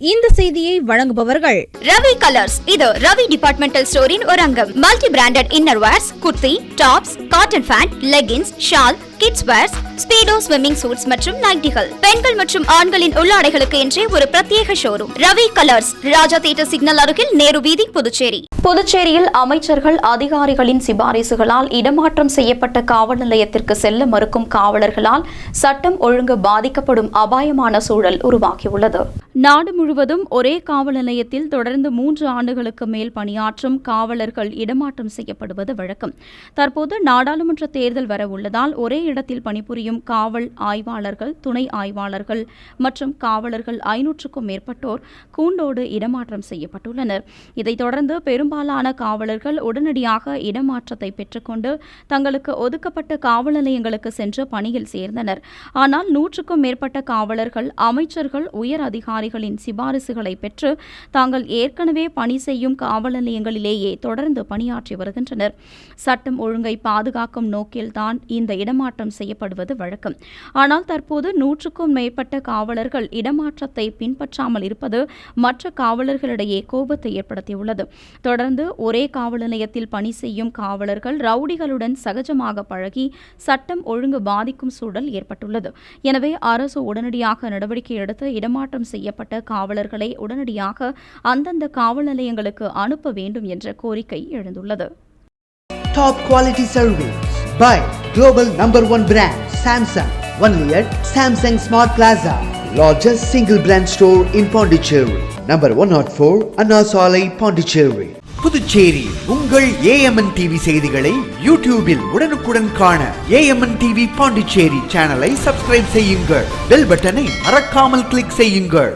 இந்த செய்தியை வழங்குபவர்கள் ரவி கலர்ஸ். இது ரவி டிபார்ட்மெண்டல் ஸ்டோரின் ஒரு அங்கம். Multi branded inner wears kurti tops cotton pant leggings shawl kids wears Speedo swimming suits மற்றும் நைட்டிகள் பெண்கள் மற்றும் ஆண்களின் உள்ளாடைகளுக்கு என்றே ஒரு பிரத்யேக showroom Ravi colours. Raja theatre signal அருகில் நேரு வீதி புதுச்சேரி. புதுச்சேரியில் அமைச்சர்கள் அதிகாரிகளின் சிபாரிசுகளால் இடமாற்றம் செய்யப்பட்ட காவல் நிலையத்திற்கு செல்ல மறுக்கும் காவலர்களால் சட்டம் ஒழுங்கு பாதிக்கப்படும் அபாயமான சூழல் உருவாகியுள்ளது. நாடு முழுவதும் ஒரே காவல் நிலையத்தில் தொடர்ந்து மூன்று ஆண்டுகளுக்கு மேல் பணியாற்றும் காவலர்கள் இடமாற்றம் செய்யப்படுவது வழக்கம். தற்போது நாடாளுமன்ற தேர்தல் வர உள்ளதால் ஒரே இடத்தில் பணிபுரியும் காவல் ஆய்வாளர்கள் துணை ஆய்வாளர்கள் மற்றும் காவலர்கள் ஐநூற்றுக்கும் மேற்பட்டோர் கூண்டோடு இடமாற்றம் செய்யப்பட்டுள்ளனர். இதைத் தொடர்ந்து பெரும்பாலான காவலர்கள் உடனடியாக இடமாற்றத்தை பெற்றுக்கொண்டு தங்களுக்கு ஒதுக்கப்பட்ட காவல் நிலையங்களுக்கு சென்று பணியில் சேர்ந்தனர். ஆனால் நூற்றுக்கும் மேற்பட்ட காவலர்கள் அமைச்சர்கள் உயர் அதிகாரி அதிகாரிகளின் சிபாரிசுகளை பெற்று தாங்கள் ஏற்கனவே பணி செய்யும் காவல் நிலையங்களிலேயே தொடர்ந்து பணியாற்றி வருகின்றனர். சட்டம் ஒழுங்கை பாதுகாக்கும் நோக்கில்தான் இந்த இடமாற்றம் செய்யப்படுவது வழக்கம். ஆனால் தற்போது நூற்றுக்கும் மேற்பட்ட காவலர்கள் இடமாற்றத்தை பின்பற்றாமல் இருப்பது மற்ற காவலர்களிடையே கோபத்தை ஏற்படுத்தியுள்ளது. தொடர்ந்து ஒரே காவல் நிலையத்தில் பணி செய்யும் காவலர்கள் ரவுடிகளுடன் சகஜமாக பழகி சட்டம் ஒழுங்கு பாதிக்கும் சூழல் ஏற்பட்டுள்ளது. எனவே அரசு உடனடியாக நடவடிக்கை எடுத்து இடமாற்றம் செய்ய செய்யப்பட்ட காவலர்களை உடனடியாக அந்தந்த காவல் நிலையங்களுக்கு அனுப்ப வேண்டும் என்ற கோரிக்கை எழுந்துள்ளது Top quality service by global number one brand Samsung. Only at Samsung Smart Plaza, largest single brand store in Pondicherry. Number 104 Anna Salai, Pondicherry. Puducherry உங்கள் ஏஎம்என் டிவி செய்திகளை யூடியூபில் உடனுக்குடன் காண ஏஎம்என் டிவி பாண்டிச்சேரி சேனலை சப்ஸ்கிரைப் செய்யுங்கள் பெல் பட்டனை மறக்காமல் click செய்யுங்கள்